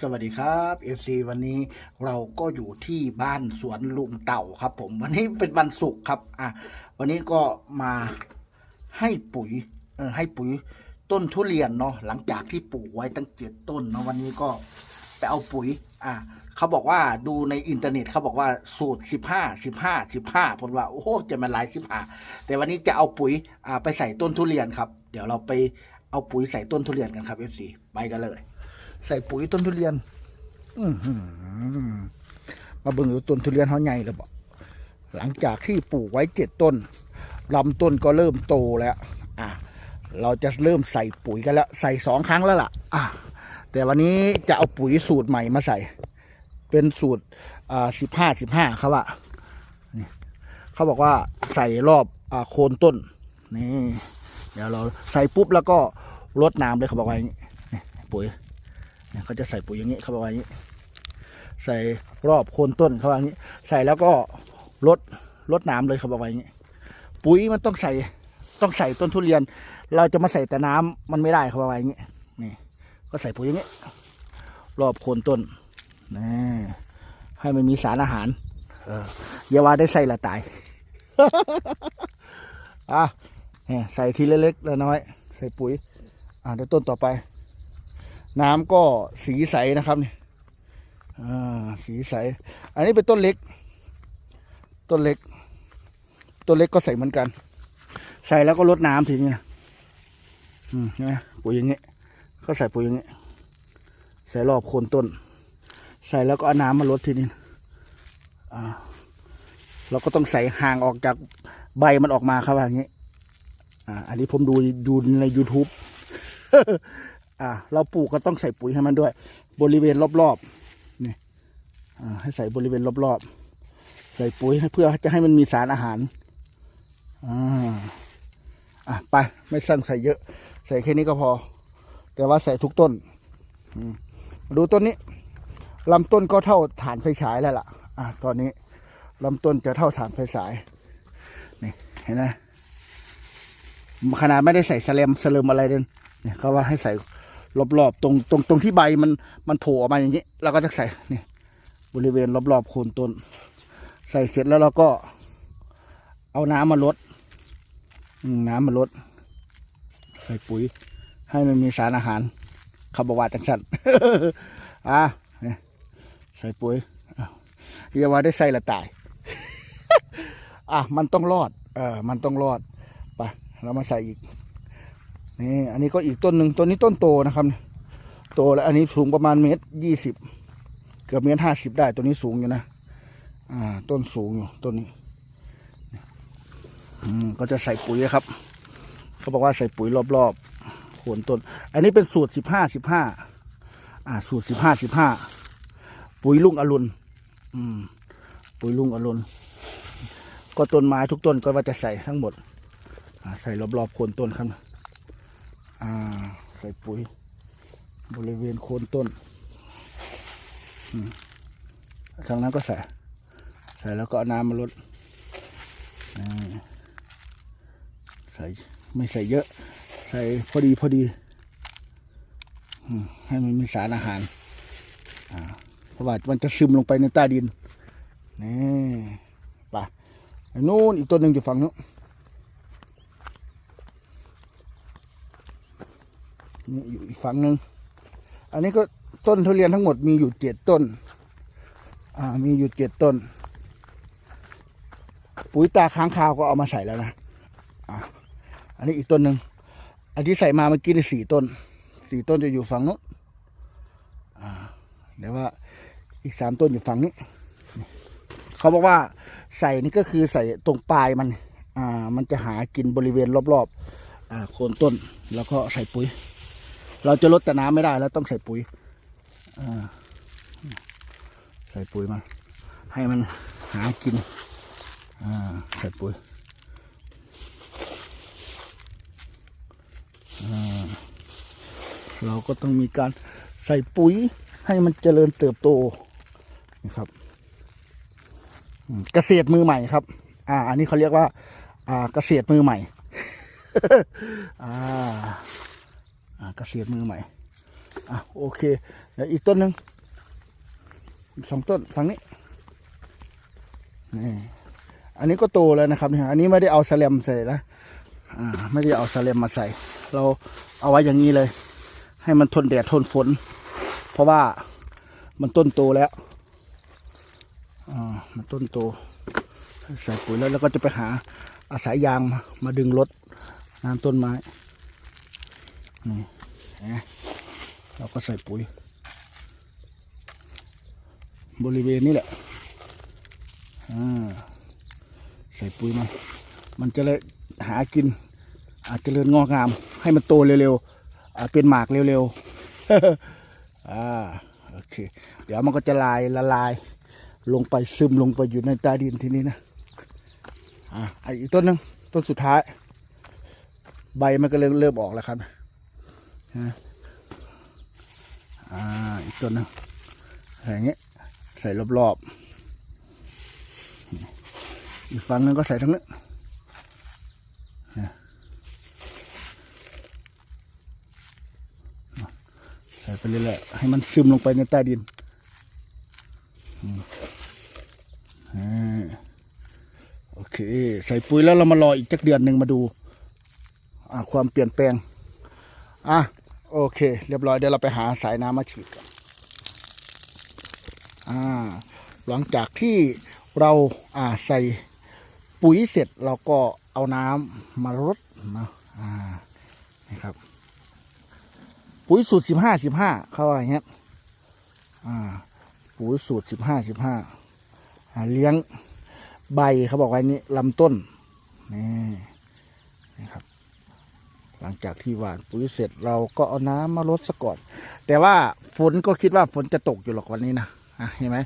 สวัสดีครับเอซีวันนี้เราก็อยู่ที่บ้านสวนลุงเต่าครับ ผมวันนี้เป็นวันศุกร์ครับอะวันนี้ก็มาให้ปุ๋ยเออให้ปุ๋ยต้นทุเรียนเนาะหลังจากที่ปลูกไว้ตั้งเจ็ดต้นเนาะวันนี้ก็ไปเอาปุ๋ย อะเขาบอกว่าดูในอินเทอร์เน็ตเขาบอกว่าสูตรสิบห้าสิบห้าสิบห้าผมว่าโอ้โหจะมาหลายสิบห้าแต่วันนี้จะเอาปุ๋ยอ่าไปใส่ต้นทุเรียนครับ เดี๋ยวเราไปเอาปุ๋ยใส่ต้นทุเรียนกันครับเอฟซีไปกันเลย ใส่ปุ๋ยต้นทุเรียนมาเบิ่งดูต้นทุเรียนเขาใหญ่แล้วบอกหลังจากที่ปลูกไว้เจ็ดต้นลำต้นก็เริ่มโตแล้ว อะ เราจะเริ่มใส่ปุ๋ยกันแล้ว ใส่สองครั้งแล้วล่ะ อะ แต่วันนี้จะเอาปุ๋ยสูตรใหม่มาใส่ เป็นสูตรอ่าสิบห้าสิบห้าเขาว่านี่เขาบอกว่าใส่รอบอ่าโคนต้น นี่ เดี๋ยวเราใส่ปุ๊บแล้วก็รดน้ำเลยเขาบอกว่าอย่างนี้ปุ๋ย เขาจะใส่ปุ๋ยอย่างนี้เขาบอกว่าอย่างนี้ ใส่รอบโคนต้นเขาว่าอย่างนี้ ใส่แล้วก็ลดลดน้ำเลยเขาบอกว่าอย่างนี้ ปุ๋ยมันต้องใส่ต้องใส่ต้นทุเรียน เราจะมาใส่แต่น้ำมันไม่ได้เขาบอกว่าอย่างนี้นี่ก็ใส่ปุ๋ยอย่างนี้ รอบโคนต้นนี่ให้มันมีสารอาหารเออย่าว่าได้ใส่ละตายอะเนี่ยใส่ทีเล็กๆละน้อย ใส่ปุ๋ย อ่าเดี๋ยวต้นต่อไป น้ำก็สีใสนะครับนี่อ่าสีใส อันนี้เป็นต้นเล็ก ต้นเล็ก ต้นเล็กก็ใส่เหมือนกัน ใส่แล้วก็ลดน้ำทีนี้นะอืมเห็นไหมปุ๋ยอย่างนี้ก็ใส่ปุ๋ยอย่างนี้ใส่รอบโคนต้น ใส่แล้วก็เอาน้ำมาลดทีนี้อ่าเราก็ต้องใส่ห่างออกจากใบมันออกมาครับอย่างนี้ อ่า อันนี้ผมดูดูใน YouTube อ่า เราปลูกก็ต้องใส่ปุ๋ยให้มันด้วย บริเวณรอบๆนี่อ่าให้ใส่บริเวณรอบๆ ใส่ปุ๋ยให้เพื่อจะให้มันมีสารอาหารอ่าอะไปไม่สั่งใส่เยอะ ใส่แค่นี้ก็พอ แต่ว่าใส่ทุกต้นมาดูต้นนี้ลำต้นก็เท่าฐานไฟฉายแล้วล่ะ อะตอนนี้ลำต้นจะเท่าฐานไฟฉายนี่เห็นไหมขนาดไม่ได้ใส่สแลมสเลมอะไรเลยเนี่ยเขาว่าให้ใส่ รอบๆตรงตรงตรงที่ใบมันมันโผล่ออกมาอย่างนี้เราก็จะใส่นี่บริเวณรอบๆโคนต้น ใส่เสร็จแล้วเราก็ เอาน้ำมาลดน้ำมาลด ใส่ปุ๋ย ให้มันมีสารอาหารคาร์บอวาจังสันอะใส่ปุ๋ยเรียกว่าได้ใส่ละตาย อะมันต้องรอด เออมันต้องรอดไปเรามาใส่อีก นี่อันนี้ก็อีกต้นหนึ่งต้นนี้ต้นโตนะครับโตแล้วอันนี้สูงประมาณเมตรยี่สิบเกือบเมตรห้าสิบได้ต้นนี้สูงอยู่นะอ่าต้นสูงอยู่ต้นนี้อืมก็จะใส่ปุ๋ยครับเขาบอกว่าใส่ปุ๋ยรอบๆโคนต้น อันนี้เป็นสูตรสิบห้าสิบห้าอ่า สูตรสิบห้าสิบห้าปุ๋ยลุงอรุณอืม ปุ๋ยลุงอรุณก็ต้นไม้ทุกต้นก็ว่าจะใส่ทั้งหมดอ่าใส่รอบๆโคนต้นครับ อ่าใส่ปุ๋ยบริเวณโคนต้นทางนั้นก็ใส่ ใส่แล้วก็น้ำมาลดใส่ไม่ใส่เยอะ ใส่พอดีพอดีให้มันมีสารอาหารเพราะว่ามันจะซึมลงไปในใต้ดินนี่ไปนู่นอีกต้นหนึ่งอยู่ฝั่งนู้น อยู่อีกฝั่งหนึ่งอันนี้ก็ต้นทุเรียนทั้งหมดมีอยู่เจ็ดต้น อ่า มีอยู่เจ็ดต้น ปุ๋ยตาค้างคาวก็เอามาใส่แล้วนะ อ่า อันนี้อีกต้นหนึ่ง อันที่ใส่มาเมื่อกี้นี่สี่ต้น สี่ต้นจะอยู่ฝั่งนู้น อ่า เดี๋ยวว่าอีกสามต้นอยู่ฝั่งนี้ เขาบอกว่าใส่นี่ก็คือใส่ตรงปลายมัน อ่า มันจะหากินบริเวณรอบๆ อ่า โคนต้น แล้วก็ใส่ปุ๋ย เราจะลดแต่น้ำไม่ได้แล้วต้องใส่ปุ๋ยอใส่ปุ๋ยมา ให้มันหากินอใส่ปุ๋ยเราก็ต้องมีการใส่ปุ๋ยให้มันเจริญเติบโตนะครับเกษตรมือใหม่ครับ อ่า อันนี้เขาเรียกว่า อ่าเกษตรมือใหม่ อ่า เกษตรมือใหม่อะโอเคแล้วอีกต้นหนึ่งสองต้นฝั่งนี้นี่อันนี้ก็โตแล้วนะครับเนี่ยอันนี้ไม่ได้เอาสแลมใส่นะอ่าไม่ได้เอาสแลมมาใส่ เราเอาไว้อย่างนี้เลย ให้มันทนแดดทนฝน เพราะว่ามันต้นโตแล้วอ่ามันต้นโตใส่ปุ๋ยแล้วแล้วก็จะไปหาอาศัยยางมามาดึงรดน้ำต้นไม้ นี่เห็นไหมเราก็ใส่ปุ๋ย บริเวณนี้แหละใส่ปุ๋ยมันมันจะเลยหากิน อาจจะเริญงอกงาม ให้มันโตเร็วๆเป็นหมากเร็วๆอ่าโอเค เดี๋ยวมันก็จะลายละลาย ลงไปซึมลงไปอยู่ในใต้ดินทีนี้นะอ่าอีกต้นหนึ่งต้นสุดท้าย ใบมันก็เริ่มเริ่มออกแล้วครับ นะอ่าอีกต้นหนึงอย่างเงี้ยใส่รอบๆอีกฝั่งนึงก็ใส่ทั้งนั้นนะใส่ไปเรื่อยๆให้มันซึมลงไปในใต้ดินโอเค ใส่ปุ๋ยแล้วเรามารออีกจักเดือนหนึ่งมาดูอ่าความเปลี่ยนแปลง อะ โอเค เรียบร้อยเดี๋ยวเราไปหาสายน้ำมาฉีดกันอ่าหลังจากที่เราอ่าใส่ปุ๋ยเสร็จเราก็เอาน้ำมารดนะอ่านี่ครับ ปุ๋ยสูตรสิบห้าสิบห้าเขาว่าอย่างเงี้ยอ่าปุ๋ยสูตรสิบห้าสิบห้าเลี้ยงใบเขาบอกไว้นี้ลำต้นนี่นะครับ หลังจากที่หว่านปุ๋ยเสร็จเราก็เอาน้ำมารดซะก่อน แต่ว่าฝนก็คิดว่าฝนจะตกอยู่หรอกวันนี้นะอะเห็นไหม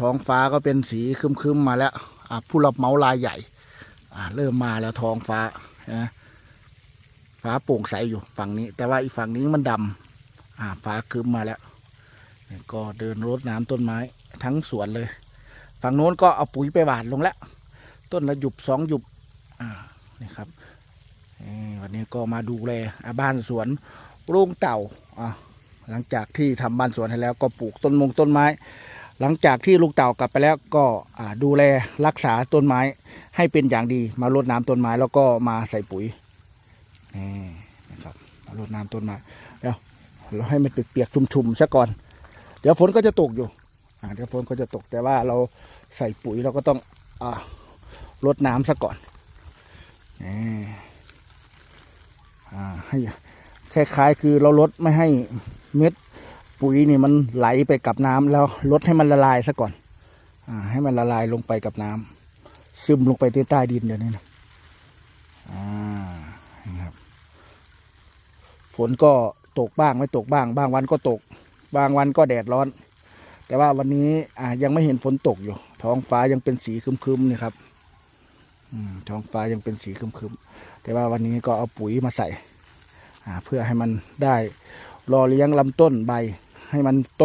ท้องฟ้าก็เป็นสีคึมๆมาแล้วอะผู้รับเหมารายใหญ่อะเริ่มมาแล้วท้องฟ้านะฟ้าโปร่งใสอยู่ฝั่งนี้ แต่ว่าอีกฝั่งนี้มันดำอะฟ้าคึมมาแล้วก็เดินรดน้ำต้นไม้ทั้งสวนเลย ฝั่งโน้นก็เอาปุ๋ยไปหว่านลงแล้ว ต้นละหยุบสองหยุบอ่านี่ครับ วันนี้ก็มาดูแลบ้านสวนโรงเต่าหลังจากที่ทำบ้านสวนให้แล้วก็ปลูกต้นมงต้นไม้ หลังจากที่ลูกเต่ากลับไปแล้วก็ดูแลรักษาต้นไม้ให้เป็นอย่างดีมารดน้ำต้นไม้แล้วก็มาใส่ปุ๋ยนี่นะครับมารดน้ำต้นไม้เดี๋ยวเราให้มันเปียกๆชุ่มๆซะก่อน เดี๋ยวฝนก็จะตกอยู่เดี๋ยวฝนก็จะตกแต่ว่าเราใส่ปุ๋ยเราก็ต้องอรดน้ำซะก่อนนี่ ให้คล้ายๆคือเราลดไม่ให้เม็ดปุ๋ยนี่มันไหลไปกับน้ำแล้วลดให้มันละลายซะก่อนอให้มันละลายลงไปกับน้ำซึมลงไปใต้ใต้ดินเดี๋ยวนี้นะนะครับ ฝนก็ตกบ้างไม่ตกบ้าง บางวันก็ตก บางวันก็แดดร้อน แต่ว่าวันนี้อ่ายังไม่เห็นฝนตกอยู่ ท้องฟ้ายังเป็นสีครึมๆนี่ครับอืมท้องฟ้ายังเป็นสีครึมๆ แต่ว่าวันนี้ก็เอาปุ๋ยมาใส่เพื่อให้มันได้รอเลี้ยงลำต้นใบ ให้มันโต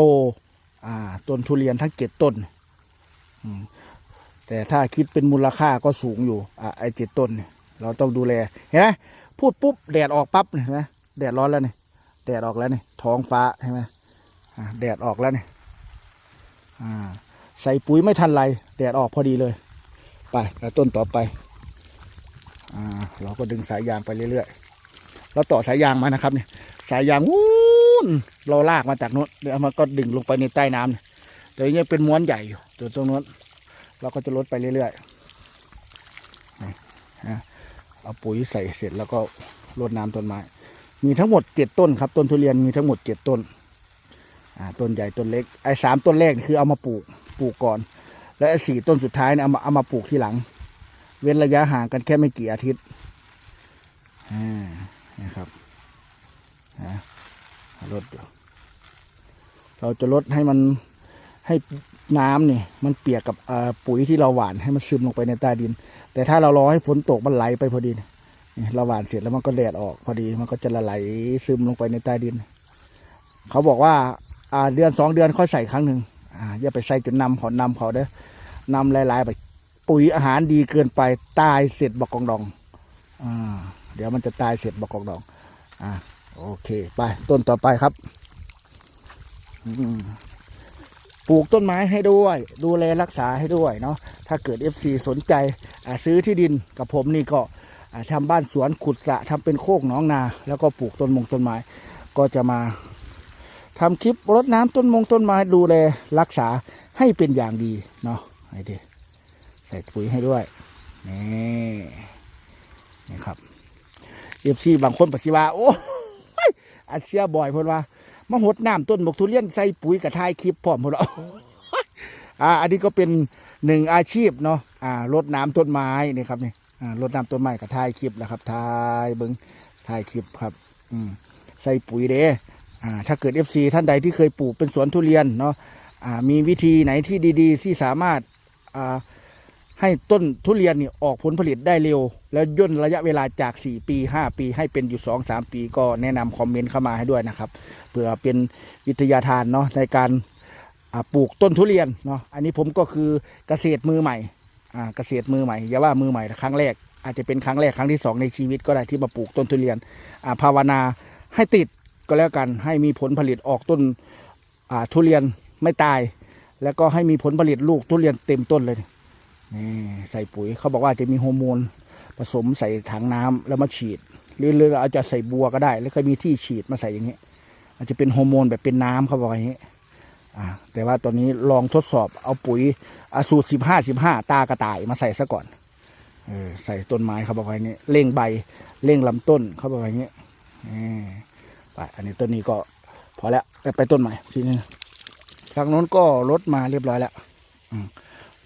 ต้นทุเรียนทั้งเจ็ดต้น แต่ถ้าคิดเป็นมูลค่าก็สูงอยู่อไอเจ็ดต้น เราต้องดูแลเห็นไหมพูดปุ๊บแดดออกปั๊บเห็นไหมแดดร้อนแล้วนี่แดดออกแล้วนี่ท้องฟ้าใช่ไหมแดดออกแล้วนี่ใส่ปุ๋ยไม่ทันไร แดดออกพอดีเลย ไปแล้วต้นต่อไป อ่าเราก็ดึงสายยางไปเรื่อยๆเราต่อสายยางมานะครับเนี่ยสายยางวู้นเราลากมาจากโน้นเดี๋ยวมันก็ดึงลงไปในใต้น้ำเนี่ยเดี๋ยวยังเป็นม้วนใหญ่อยู่ตัวตรงโน้นเราก็จะลดไปเรื่อยๆนี่นะเอาปุ๋ยใส่เสร็จแล้วก็รดน้ำต้นไม้ มีทั้งหมดเจ็ดต้นครับ ต้นทุเรียนมีทั้งหมดเจ็ดต้นอ่าต้นใหญ่ต้นเล็กไอ้สามต้นแรกคือเอามาปลูกปลูกก่อน และสี่ต้นสุดท้ายเนี่ยเอามาเอามาปลูกทีหลัง เว้นระยะห่างกันแค่ไม่กี่อาทิตย์อ่านะครับนะลดเราจะลดให้มันให้น้ำนี่มันเปียกกับปุ๋ยที่เราหว่านให้มันซึมลงไปในใต้ดิน แต่ถ้าเรารอให้ฝนตกมันไหลไปพอดีเราหว่านเสร็จแล้วมันก็แดดออกพอดีมันก็จะละไหลซึมลงไปในใต้ดิน เขาบอกว่าอ่าเดือนสองเดือนค่อยใส่ครั้งหนึ่งอ่าอย่าไปใส่จนนำเขานำเขาเด้อนำหลายๆไป ปุ๋ยอาหารดีเกินไปตายเสร็จบอกกองดองอ่าเดี๋ยวมันจะตายเสร็จบอกกองดองอ่าโอเคไปต้นต่อไปครับปลูกต้นไม้ให้ด้วย ดูแลรักษาให้ด้วยเนาะถ้าเกิด FC สนใจซื้อที่ดินกับผมนี่ก็ทำบ้านสวนขุดสระทำเป็นโคกหนองนา แล้วก็ปลูกต้นมงต้นไม้ ก็จะมาทำคลิปรดน้ำต้นมงต้นไม้ดูแลรักษาให้เป็นอย่างดีเนาะไอ้ดิใส่ปุ๋ยให้ด้วยนี่นี่ครับเอฟซีบางคนปฏิว่าโอ้ยอัดเสียบ่อยพนว่ามาหดน้ำต้นบกทุเรียนใส่ปุ๋ยกับทายคลิปพร้อมพนว่าอ่าอันนี้ก็เป็นหนึ่งอาชีพเนาะอ่ารดน้ำต้นไม้นี่ครับนี่อ่ารดน้ำต้นไม้กับทายคลิปนะครับทายเบิ้งทายคลิปครับ อืมใส่ปุ๋ยเด้อ่าถ้าเกิดเอฟซีท่านใดที่เคยปลูกเป็นสวนทุเรียนเนาะอ่ามีวิธีไหนที่ดี ๆ ที่สามารถอ่า ให้ต้นทุเรียนนี่ออกผลผลิตได้เร็ว แล้วย่นระยะเวลาจาก 4 ปี 5 ปี ให้เป็นอยู่ 2 3 ปีก็แนะนำคอมเมนต์เข้ามาให้ด้วยนะครับเพื่อเป็นวิทยาทานเนาะในการปลูกต้นทุเรียนเนาะอันนี้ผมก็คือเกษตรมือใหม่เกษตรมือใหม่อย่าว่ามือใหม่ครั้งแรก อาจจะเป็นครั้งแรกครั้งที่สองในชีวิตก็ได้ที่มาปลูกต้นทุเรียนภาวนาให้ติดก็แล้วกันให้มีผลผลิตออกต้นทุเรียนไม่ตาย แล้วก็ให้มีผลผลิตลูกทุเรียนเต็มต้นเลย นี่ใส่ปุ๋ยเขาบอกว่าจะมีฮอร์โมนผสมใส่ถังน้ำแล้วมาฉีด หรือหรืออาจจะใส่บัวก็ได้ แล้วก็มีที่ฉีดมาใส่อย่างนี้อาจจะเป็นฮอร์โมนแบบเป็นน้ำเขาบอกอย่างนี้อ่าแต่ว่าตอนนี้ลองทดสอบเอาปุ๋ยอสูตรสิบห้าสิบห้าตากระต่ายมาใส่ซะก่อนเออใส่ต้นไม้เขาบอกว่าอย่างนี้เร่งใบเร่งลำต้นเขาบอกว่าอย่างนี้ยไปอันนี้ต้นนี้ก็พอแล้วไปไปต้นใหม่ทีนี้ทางโน้นก็ลดมาเรียบร้อยแล้วอืม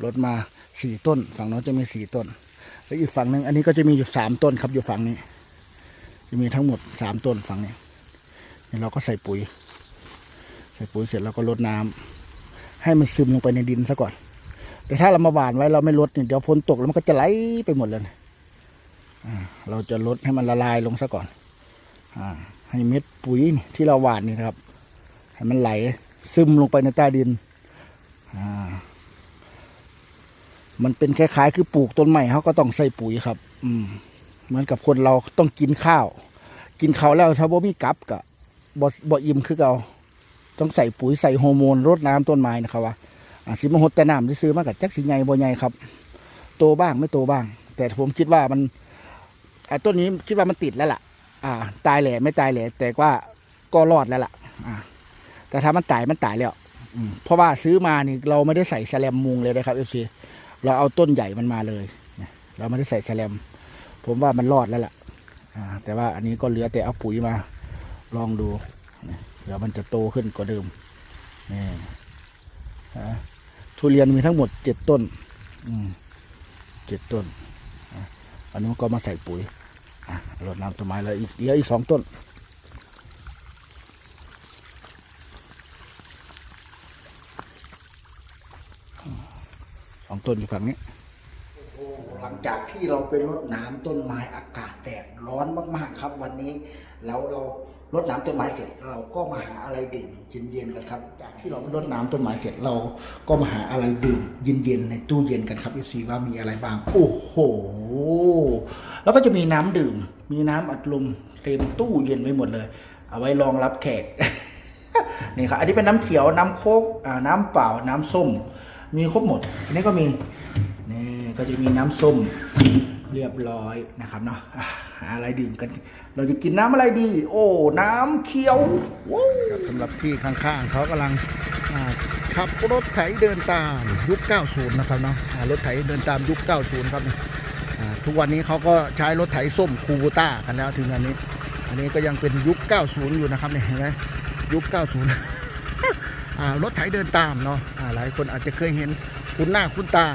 ลดมา สี่ต้น ฝั่งโน้นจะมีสี่ต้น แล้วอีกฝั่งหนึ่งอันนี้ก็จะมีอยู่สามต้นครับอยู่ฝั่งนี้ จะมีทั้งหมดสามต้นฝั่งนี้นี่เราก็ใส่ปุ๋ย ใส่ปุ๋ยเสร็จแล้วก็รดน้ำให้มันซึมลงไปในดินซะก่อน แต่ถ้าเรามาหว่านไว้เราไม่รดเนี่ยเดี๋ยวฝนตกแล้วมันก็จะไหลไปหมดเลยเราจะลดให้มันละลายลงซะก่อนอให้เม็ดปุ๋ยที่เราหว่านนี่นะครับ ให้มันไหลซึมลงไปในใต้ดินอ่า มันเป็นคล้ายๆ คือปลูกต้นใหม่เขาก็ต้องใส่ปุ๋ยครับ อืมเหมือนกับคนเราต้องกินข้าว กินข้าวแล้วถ้าบ่มีกับกะบ่บ่อิ่มคือเราต้องใส่ปุ๋ยใส่ฮอร์โมนรดน้ำต้นไม้นะครับว่าอาสิมหดแต่น้ำที่ซื้อมากับจักสิใหญ่บ่ใหญ่ครับ โตบ้างไม่โตบ้าง แต่ผมคิดว่ามันอ่าต้นนี้คิดว่ามันติดแล้วล่ะ อ่า ตายแหล่ไม่ตายแหล่แต่ว่าก็รอดแล้วล่ะ อ่า แต่ถ้ามันตายมันตายแล้วเพราะว่าซื้อมานี่เราไม่ได้ใส่แสลมมุงเลยนะครับเอฟซี เราเอาต้นใหญ่มันมาเลยเราไม่ได้ใส่แสลม ผมว่ามันรอดแล้วล่ะแต่ว่าอันนี้ก็เหลือแต่เอาปุ๋ยมาลองดูเดี๋ยวมันจะโตขึ้นกว่าเดิมนี่ทุเรียนมีทั้งหมดเจ็ดต้นเจ็ดต้นอันนี้ก็มาใส่ปุ๋ยรดน้ำต้นไม้แล้วอีกเหลืออีกสองต้น สองต้นอยู่ฝั่งนี้หลังจากที่เราไปรดน้ำต้นไม้อากาศแดดร้อนมากๆครับ วันนี้แล้วเรารดน้ำต้นไม้เสร็จเราก็มาหาอะไรดื่มเย็นๆกันครับ จากที่เราไปรดน้ำต้นไม้เสร็จเราก็มาหาอะไรดื่มเย็นๆในตู้เย็นกันครับอีซีว่ามีอะไรบ้าง โอ้โห แล้วก็จะมีน้ำดื่ม มีน้ำอัดลมเต็มตู้เย็นไว้หมดเลย เอาไว้รองรับแขกนี่ครับอันนี้เป็นน้ำเขียวน้ำโคกน้ำเปล่าน้ำส้ม มีครบหมด อันนี้ก็มีนี่ก็จะมีน้ำส้มเรียบร้อยนะครับเนาะอะหาอะไรดื่มกัน เราจะกินน้ำอะไรดี โอ้ น้ำเขียวว้าวสำหรับที่ข้างๆเขากำลังขับรถไถเดินตามยุค 90 นะครับเนาะรถไถเดินตามยุค 90 ครับทุกวันนี้เขาก็ใช้รถไถส้มคูบูต้ากันแล้วถึงอันนี้ อันนี้ก็ยังเป็นยุค 90 อยู่นะครับเนี่ยเห็นไหมยุค 90 รถไถเดินตามเนาะหลายคนอาจจะเคยเห็นคุ้นหน้าคุ้นตา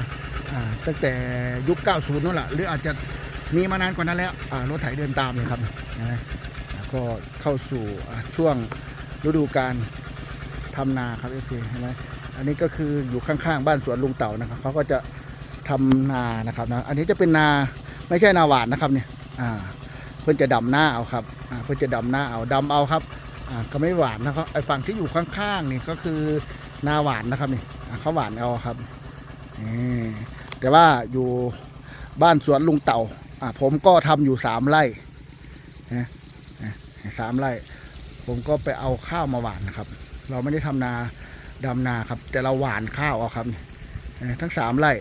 ตั้งแต่ยุค 90นั่นแหละหรืออาจจะมีมานานกว่านั้นแล้วรถไถเดินตามเลยครับนะก็เข้าสู่ช่วงฤดูการทำนาครับเอฟซีเห็นไหมอันนี้ก็คืออยู่ข้างๆบ้านสวนลุงเต่านะครับเขาก็จะทำนานะครับนะอันนี้จะเป็นนาไม่ใช่นาหวานนะครับเนี่ยเพื่อนจะดำหน้าเอาครับเพื่อนจะดำหน้าเอาดำเอาครับ ก็ไม่หวานนะครับไอฝั่งที่อยู่ข้างๆนี่ก็คือนาหวานนะครับนี่อ่าเขาหวานเอาครับแต่ว่าอยู่บ้านสวนลุงเต่าผมก็ทำอยู่สามไร่นะนะสามไร่ ผมก็ไปเอาข้าวมาหวานนะครับ เราไม่ได้ทำนาดำนาครับ แต่เราหวานข้าวเอาครับเอ่ทั้งสามไร่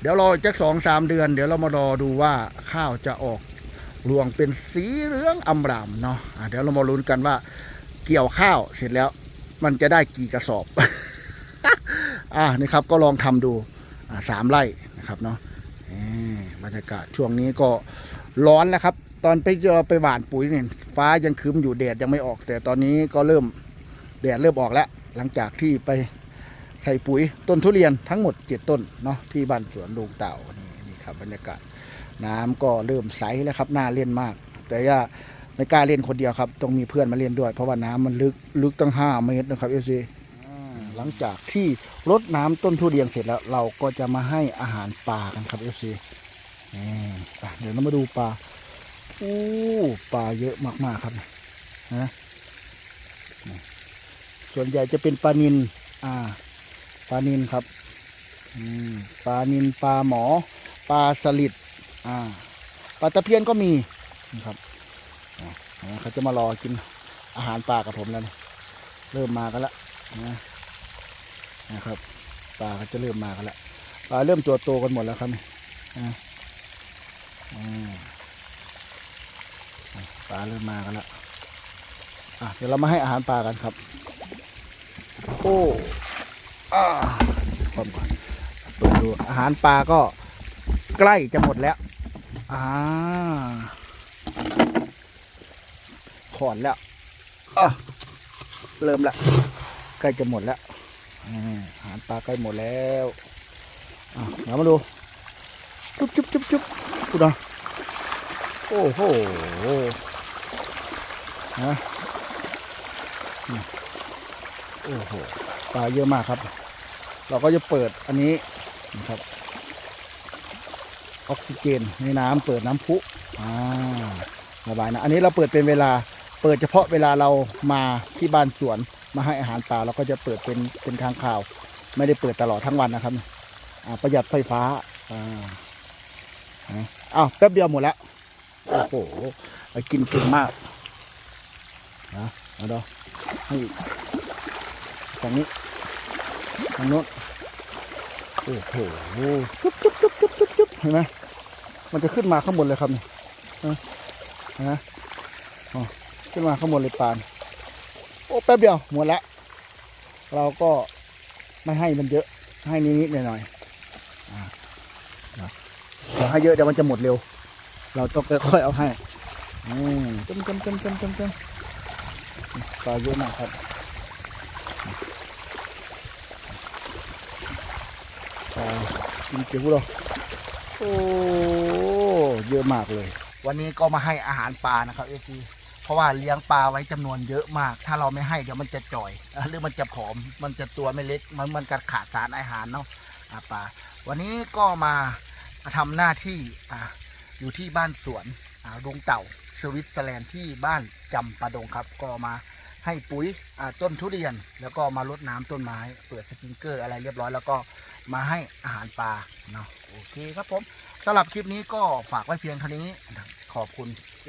เดี๋ยวรอจักสองสามเดือน เดี๋ยวเรามารอดูว่าข้าวจะออกรวงเป็นสีเหลืองอำรามเนาะะเดี๋ยวเรามาลุ้นกันว่า เกี่ยวข้าวเสร็จแล้ว มันจะได้กี่กระสอบ อ่านี่ครับก็ลองทำดูสามไร่นะครับเนาะบรรยากาศช่วงนี้ก็ร้อนแล้วครับ ตอนไปเจอไปหว่านปุ๋ยเนี่ยฟ้ายังครึ้มอยู่แดดยังไม่ออก แต่ตอนนี้ก็เริ่มแดดเริ่มออกแล้ว หลังจากที่ไปใส่ปุ๋ยต้นทุเรียนทั้งหมดเจ็ดต้นเนาะที่บ้านสวนลุงเต่านี่นี่ครับบรรยากาศน้ำก็เริ่มใสแล้วครับน่าเล่นมาก แต่ว่า ไม่กล้าเล่นคนเดียวครับ ต้องมีเพื่อนมาเล่นด้วย เพราะว่าน้ำมันลึกลึกตั้งห้าเมตรนะครับเอฟซีหลังจากที่รดน้ำต้นทุเรียนเสร็จแล้ว เราก็จะมาให้อาหารปลากันครับเอฟซีเดี๋ยวเรามาดูปลาอู้ปลาเยอะมากๆครับนะส่วนใหญ่จะเป็นปลานินอ่าปลานินครับปลานินปลาหมอ ปลาสลิดอ่าปลาตะเพียนก็มีนะครับ เขาจะมารอกินอาหารปลากับผมแล้วนะเริ่มมากันแล้วนะนะครับปลาเขาจะเริ่มมากันแล้วปลาเริ่มตัวโตกันหมดแล้วครับนี่อ่าอ่าปลาเริ่มมากันแล้วอะเดี๋ยวเรามาให้อาหารปลากันครับ โอ้อาความก่อนเปิดดูอาหารปลาก็ใกล้จะหมดแล้วอ่า ถอนแล้วอะเริ่มละใกล้จะหมดแล้วอ่าอาหารปลาใกล้หมดแล้วอะเดี๋ยวมาดู จุ๊บจุ๊บจุ๊บจุ๊บดูนะโอ้โหนะนี่โอ้โหปลาเยอะมากครับ เราก็จะเปิดอันนี้นะครับ ออกซิเจนในน้ำเปิดน้ำพุอ่าระบายนะ อันนี้เราเปิดเป็นเวลา เปิดเฉพาะเวลาเรามาที่บ้านสวนมาให้อาหารปลาเราก็จะเปิดเป็นเป็นครั้งข่าว ไม่ได้เปิดตลอดทั้งวันนะครับประหยัดไฟฟ้าอ่าอะอ้าวแป๊บเดียวหมดแล้วโอ้โหกินเก่งมากนะเอาดูให้ฝั่งนี้ทางโน้นโอ้โหจุ๊บจุ๊บจุ๊บจุ๊บจุ๊บจุ๊บเห็นไหมมันจะขึ้นมาข้างบนเลยครับนี่นะนะอ๋อ ขึ้นมาข้างบนเลยปาน โอ้แป๊บเดียวหมดแล้วเราก็ไม่ให้มันเยอะให้นิดๆหน่อยๆอ่านะเราให้เยอะเดี๋ยวมันจะหมดเร็ว เราต้องค่อยๆเอาให้อืมจมจมจมจมจมจมปลาเยอะมากครับปลากินเกี๊ยวเราโอ้เยอะมากเลย วันนี้ก็มาให้อาหารปลานะครับเอฟี เพราะว่าเลี้ยงปลาไว้จำนวนเยอะมาก ถ้าเราไม่ให้เดี๋ยวมันจะจ่อย หรือมันจะผอม มันจะตัวไม่เล็ก มันมันจะขาดสารอาหารเนาะะปลา วันนี้ก็มาทำหน้าที่ออยู่ที่บ้านสวนอ่าดงเต่าสวิตเซอร์แลนด์ที่บ้านจำปาดงครับ ก็มาให้ปุ๋ยต้นทุเรียน แล้วก็มารดน้ำต้นไม้ เปิดสปริงเกอร์อะไรเรียบร้อย แล้วก็มาให้อาหารปลาเนาะโอเคครับผมสำหรับคลิปนี้ก็ฝากไว้เพียงเท่านี้ ขอบคุณ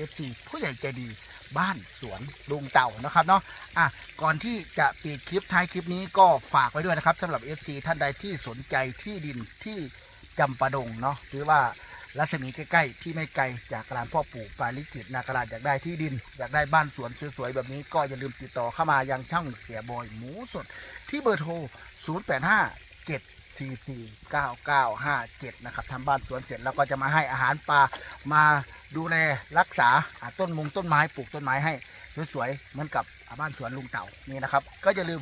FC ผู้ใหญ่ใจดี บ้านสวนลุงเต่านะครับเนาะอะก่อนที่จะปิดคลิปท้ายคลิปนี้ก็ฝากไว้ด้วยนะครับสำหรับ FC ท่านใดที่สนใจที่ดินที่จำปาดงเนาะหรือว่ารัศมีใกล้ๆ ที่ไม่ไกลจากร้านพ่อปู่ปาลิจิตนาคราชอยากได้ที่ดิน อยากได้บ้านสวนสวยๆ แบบนี้ก็อย่าลืมติดต่อเข้ามายังช่องเสียบอยหมูสดที่เบอร์โทร 085 7 4 4 9 9 5 7นะครับทำบ้านสวนเสร็จแล้วก็จะมาให้อาหารปลามาดูแลรักษาต้นมงต้นไม้ปลูกต้นไม้ให้สวยๆเหมือนกับบ้านสวนลุงเต่านี่นะครับ ก็อย่าลืม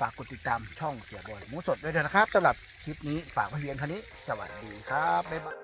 ฝากกดติดตามช่องเสียบอยหมูสดด้วยนะครับสำหรับคลิปนี้ฝากไว้เพียงเท่านี้ สวัสดีครับบ๊ายบาย